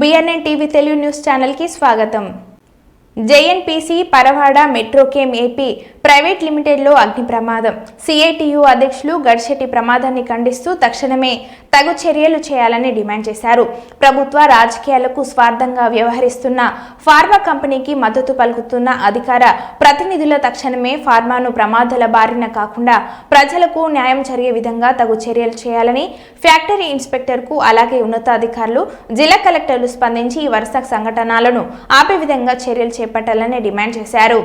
BNN TV Telugu news ఛానల్కి స్వాగతం. JNPC Paravada Metrochem AP private లిమిటెడ్లో అగ్ని ప్రమాదం. సిఐటియు అధ్యక్షులు గడిశెట్టి ప్రమాదాన్ని ఖండిస్తూ తక్షణమే తగు చర్యలు చేయాలని డిమాండ్ చేశారు. ప్రభుత్వ రాజకీయాలకు స్వార్థంగా వ్యవహరిస్తున్న ఫార్మా కంపెనీకి మద్దతు పలుకుతున్న అధికార ప్రతినిధుల తక్షణమే ఫార్మాను ప్రమాదాల బారిన కాకుండా ప్రజలకు న్యాయం జరిగే విధంగా తగు చర్యలు చేయాలని ఫ్యాక్టరీ ఇన్స్పెక్టర్కు అలాగే ఉన్నతాధికారులు జిల్లా కలెక్టర్లు స్పందించి ఈ వరుస సంఘటనలను ఆపే విధంగా చర్యలు చేపట్టాలని డిమాండ్ చేశారు.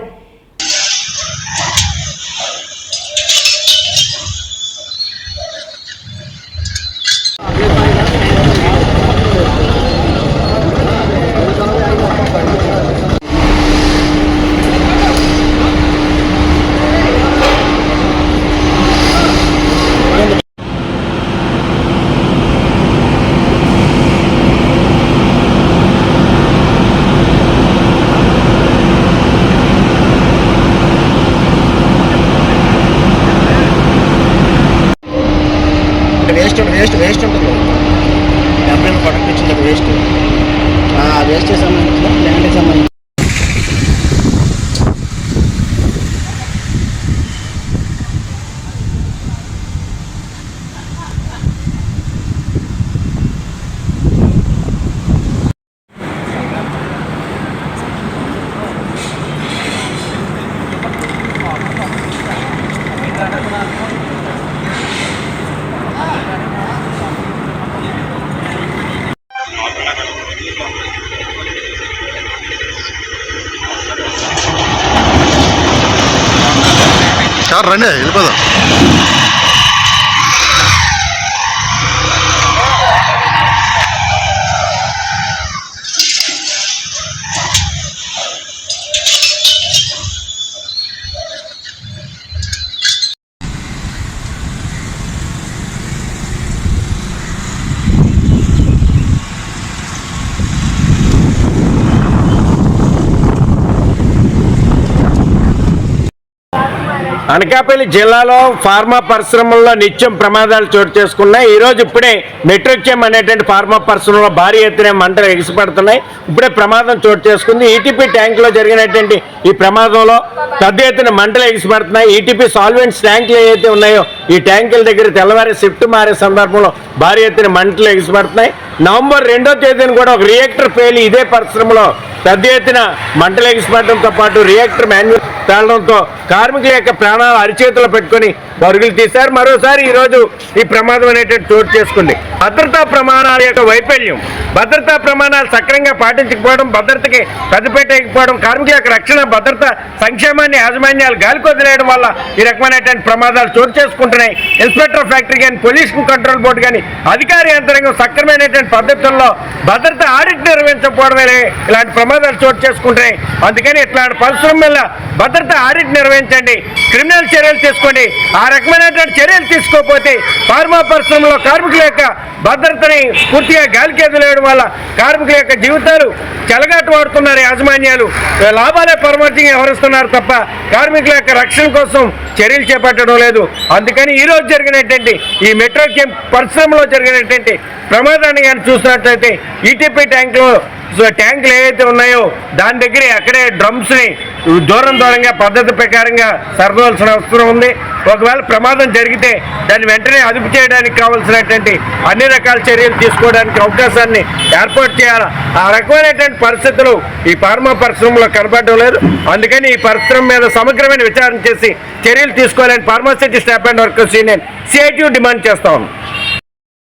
అంటే వేస్ట్ వేస్ట్ ఉంటుంది. ప్రొడక్ట్ ఇచ్చింది వేస్ట్. ఆ వేస్ట్ సంబంధించిన ప్లాంట్కి సంబంధించి సార్ రండి వెళ్ళిపోదాం అనకాపల్లి జిల్లాలో ఫార్మా పరిశ్రమల్లో నిత్యం ప్రమాదాలు చోటు చేసుకున్నాయి. ఈ రోజు ఇప్పుడే మెట్రోక్యం అనేటువంటి ఫార్మా పరిశ్రమలో భారీ ఎత్తున మంటలు ఎగిసిపడుతున్నాయి. ఇప్పుడే ప్రమాదం చోటు చేసుకుంది. ఈటీపీ ట్యాంకులో జరిగినటువంటి ఈ ప్రమాదంలో పెద్ద ఎత్తున మంటలు ఎగిసిపడుతున్నాయి. ఈటీపీ సాల్వెంట్స్ ట్యాంకులు ఏవైతే ఉన్నాయో ఈ ట్యాంకుల దగ్గర తెల్లవారి షిఫ్ట్ మారే సందర్భంలో భారీ ఎత్తున మంటలు ఎగిసిపడుతున్నాయి. నవంబర్ రెండో తేదీన కూడా ఒక రియాక్టర్ ఫెయిల్ ఇదే పరిశ్రమలో పెద్ద ఎత్తున మంటలు ఎగిసిపడడంతో పాటు రియాక్టర్ మాన్యువల్ తేలడంతో కార్మికుల యొక్క ప్రాణాలు అరిచేతిలో పెట్టుకొని పరుగులు తీశారు. మరోసారి ఈరోజు ఈ ప్రమాదం అనేటువంటి చోటు చేసుకుంది. భద్రతా ప్రమాణాల యొక్క వైఫల్యం. భద్రతా ప్రమాణాలు సక్రమంగా పాటించకపోవడం భద్రతకి పెద్దపెట్టకపోవడం కార్మికుల యొక్క రక్షణ భద్రత సంక్షేమాన్ని యాజమాన్యాలు గాలికొదిలేయడం వల్ల ఈ రకమైనటువంటి ప్రమాదాలు చోటు చేసుకుంటున్నాయి. ఇన్స్పెక్టర్ ఫ్యాక్టరీ కానీ పొల్యూషన్ కంట్రోల్ బోర్డు కానీ అధికార యంత్రాంగం సక్రమైనటువంటి పద్ధతుల్లో భద్రత ఆడిట్ నిర్వహించకపోవడమే ఇలాంటి ప్రమాదాలు చోటు చేసుకుంటున్నాయి. అందుకని ఇట్లాంటి పరిశ్రమల భద్రత జాగ్రత్త ఆడిట్ నిర్వహించండి. క్రిమినల్ చర్యలు తీసుకోండి. ఆ రకమైనటువంటి చర్యలు తీసుకోకపోతే ఫార్మా పరిశ్రమలో కార్మికుల యొక్క భద్రతని పూర్తిగా గాలికేదలేయడం వల్ల కార్మికుల యొక్క జీవితాలు చెలగాటు వాడుతున్నారు యాజమాన్యాలు లాభాలే పరమార్థంగా వ్యవహరిస్తున్నారు తప్ప కార్మికుల యొక్క రక్షణ కోసం చర్యలు చేపట్టడం లేదు. అందుకని ఈ రోజు జరిగినటువంటి ఈ మెట్రో కేమ్ పరిశ్రమలో జరిగినటువంటి ప్రమాదాన్ని కానీ చూసినట్లయితే ఈటీపీ ట్యాంకులో సో ట్యాంకులు ఏవైతే ఉన్నాయో దాని దగ్గర అక్కడే డ్రమ్స్ని దూరం దూరంగా పద్ధతి ప్రకారంగా సరదవలసిన అవసరం ఉంది. ఒకవేళ ప్రమాదం జరిగితే దాన్ని వెంటనే అదుపు చేయడానికి కావాల్సినటువంటి అన్ని రకాల చర్యలు తీసుకోవడానికి అవకాశాన్ని ఏర్పాటు చేయాలి? ఆ రకమైనటువంటి పరిస్థితులు ఈ ఫార్మా పరిశ్రమలో కనబడడం లేదు. అందుకని ఈ పరిశ్రమ మీద సమగ్రమైన విచారణ చేసి చర్యలు తీసుకోవాలని pharma city staff and workers union CIT demand చేస్తా